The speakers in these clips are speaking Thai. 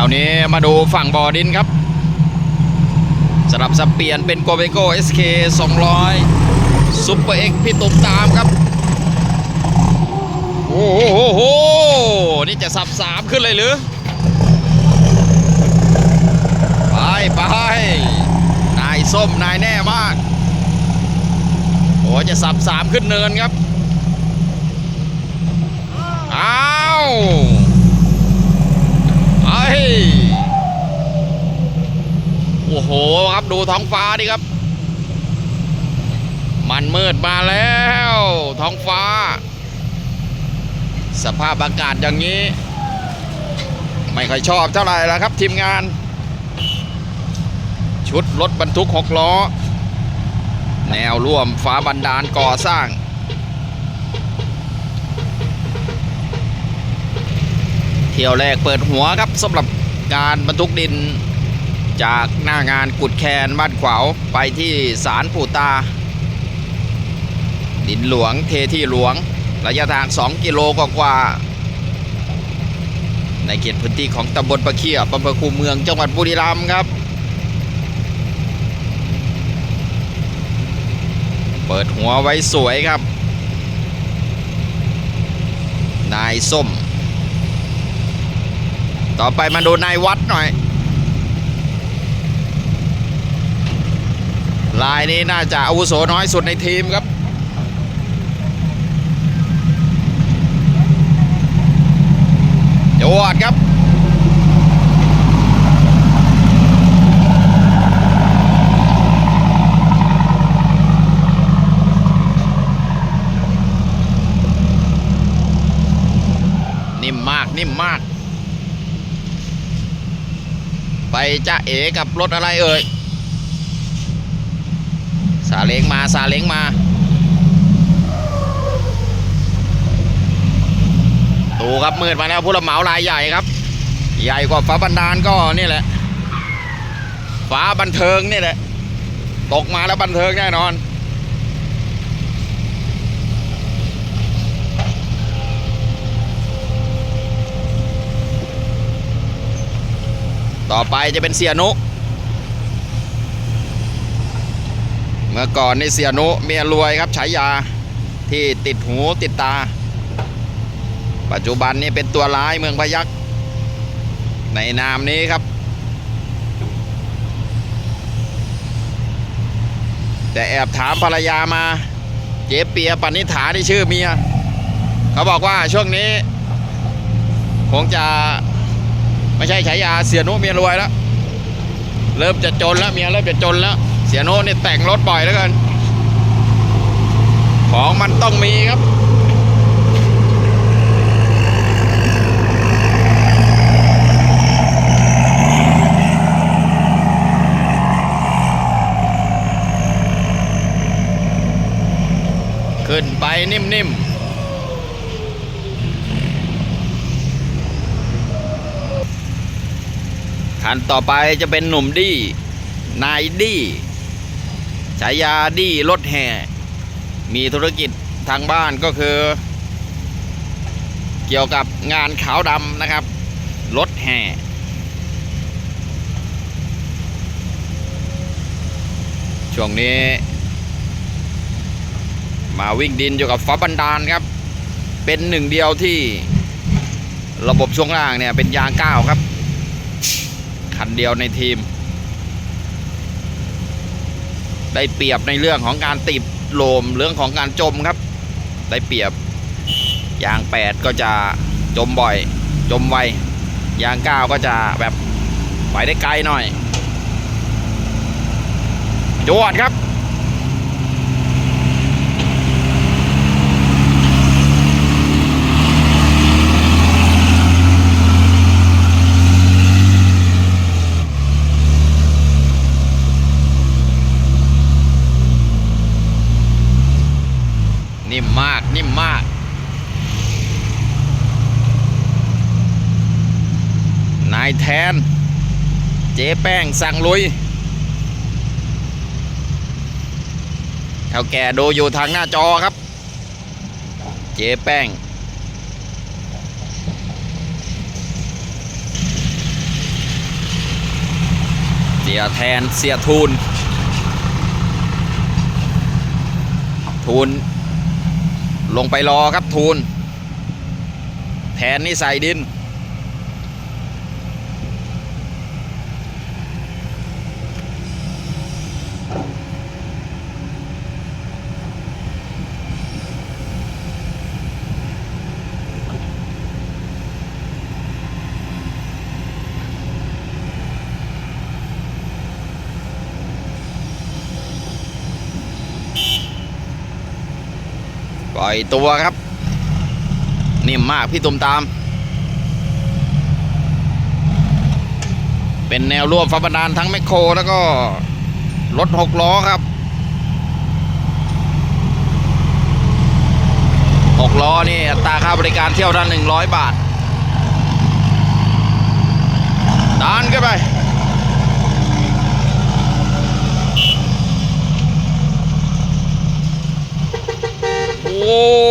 าวนี้มาดูฝั่งบ่อดินครับสลับสับเปลี่ยนเป็นโกเบโก้ SK 200ซุปเปอร์เอ็กพี่ตุ้มตามครับ โอ้โหโหโหนี่จะสับสามขึ้นเลยหรือ ไปไปนายส้มนายแน่มากโอ้จะสับสามขึ้นเนินครับ อ้าวไอ้ยโอ้โหครับดูท้องฟ้าดิครับ มันมืดมาแล้ว ท้องฟ้า สภาพอากาศอย่างนี้ ไม่ค่อยชอบเท่าไหร่แล้วครับทีมงาน ชุดรถบรรทุกหกล้อ แนวร่วมฟ้าบันดาลก่อสร้างเที่ยวแรกเปิดหัวครับสำหรับการบรรทุกดิน จากหน้างานกุดแคนบ้านขวาวไปที่ศาลปู่ตา ดินหลวงเทที่หลวง ระยะทาง 2 กิโลกว่าในเขตพื้นที่ของตำบลประเคียบอำเภอคูเมืองจังหวัดบุรีรัมย์ครับ เปิดหัวไว้สวยครับ นายส้ม ต่อไปมาดูนายวัดหน่อย ลายนี้น่าจะอาวุโสน้อยสุดในทีมครับจวดครับนิ่มมากนิ่มมาก ไปจะเอกับรถอะไรเอ่ย ซาเล้งมาซาเล้งมาตูครับมืดมาแล้วผู้รับเหมารายใหญ่ครับ ใหญ่กว่าฟ้าบันดาลก็นี่แหละ ฟ้าบันเทิงนี่แหละ ตกมาแล้วบันเทิงแน่นอน ต่อไปจะเป็นเสียนุ มื่อก่อนนี่เสียนุเมียรวยครับฉายาที่ติดหูติดตา ปัจจุบันนี้เป็นตัวร้ายเมืองพยักในนามนี้ครับ แต่แอบถามภรรยามา เจ๊เปียปณิธาที่ชื่อเมีย เขาบอกว่าช่วงนี้คงจะไม่ใช่ฉายาเสียนุเมียรวยแล้ว เริ่มจะจนแล้วเมียเริ่มจะจนแล้ว เสียโนุนี่แต่งรถบ่อยแล้วกัน ของมันต้องมีครับขึ้นไปนิ่มๆคันต่อไปจะเป็นหนุ่มดี้ นายดี้ ฉายาดี้รถแห่ มีธุรกิจทางบ้านก็คือ เกี่ยวกับงานขาวดำนะครับ รถแห่ช่วงนี้ มาวิ่งดินอยู่กับฟ้าบันดาลครับ เป็นหนึ่งเดียวที่ระบบช่วงล่างเนี่ยเป็นยางก้าวครับ คันเดียวในทีม ได้เปรียบในเรื่องของการติดโลมเรื่องของการจมครับ ได้เปรียบยางแปดก็จะจมบ่อย จมไวยางก้าก็จะแบบไปได้ไกลหน่อยจวดครับ นิ่มมาก นายแทน เจ๊แป้งสั่งลุยเท่าแก่ดูอยู่ทางหน้าจอครับ เจ๊แป้งเสียแทนเสียทูนทูน ลงไปรอครับทูนแทนนี่ใส่ดิน ปล่อยตัวครับ นิ่มมากพี่ตุมตาม เป็นแนวร่วมฟับรรดานทั้งแมคโครแล้วก็ รถหกล้อครับหกล้อนี่อัตราค่าบริการเที่ยวละหนึ่งร้อยบาท ดานขึ้นไป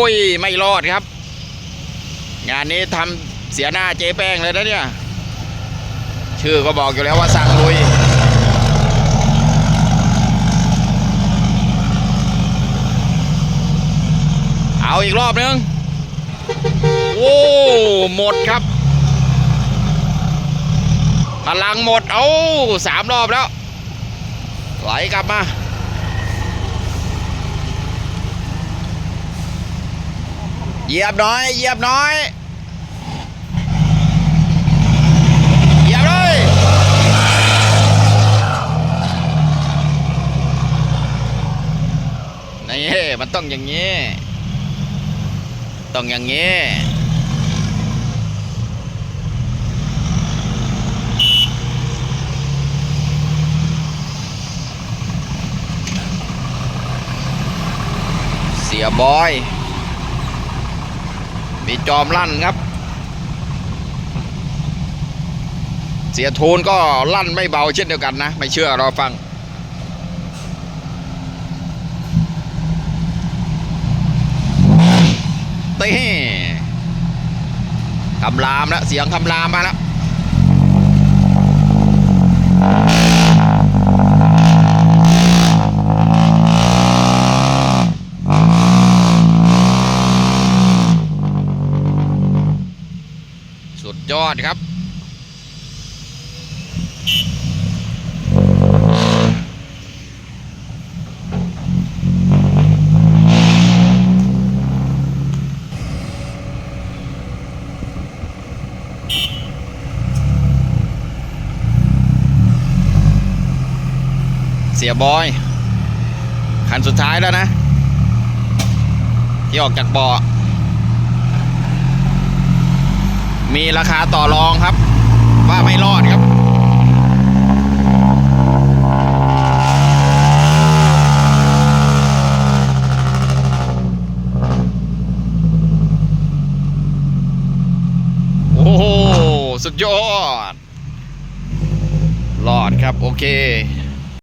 ยไม่รอดครับ งานนี้ทำเสียหน้าเจ๊แป้งเลยนะเนี่ย ชื่อก็บอกอยู่แล้วว่าสั่งลุยเอาอีกรอบนึง โอ้หมดครับพลังหมด เอาสามรอบแล้ว ไหลกลับมา เหยียบหน้อยเหยียบหน้อยเหยียบเลยนี่มันต้องอย่างนี้ ต้องอย่างนี้เสียบอย มีจอมลั่นครับ เสียทูนก็ลั่นไม่เบาเช่นเดียวกันนะ ไม่เชื่อรอฟังตีคำรามแล้วเสียงคำรามมาแล้ว ดครับเสียบอย คันสุดท้ายแล้วนะ ที่ออกจากบ่อ มีราคาต่อรองครับ ว่าไม่รอดครับโอ้โหสุดยอดรอดครับ โอเค